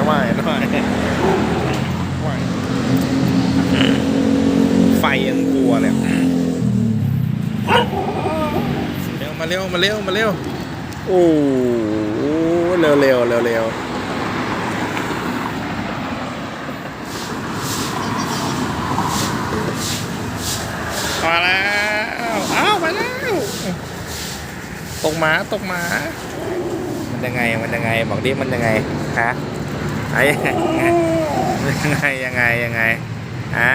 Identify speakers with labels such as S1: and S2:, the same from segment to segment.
S1: ระวายระวายระวาไฟยังกลัวเลยมาเร็วมาเร็วมาเร็วโอ้เร็วเร็วเร็วเร็วมาแล้วอ้าวมาแล้วตกหมาตกหมา มันยังไงมันยังไง บอกดิมันยังไงฮะ ไอ้ยังไงยังไงยังไงฮะ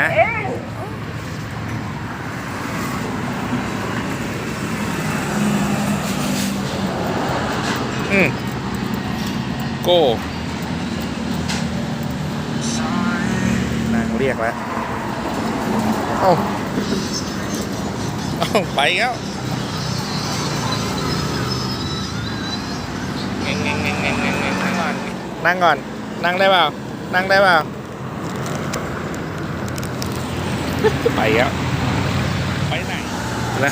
S1: อืมโก้นางเรียกแล้ว เอ้า เอ้า ไปแล้วเงงเงงเงงเงงเงงเงงนั่งก่อน นั่งก่อน นั่งได้เปล่า นั่งได้เปล่า ไปแล้วไปไหนนะ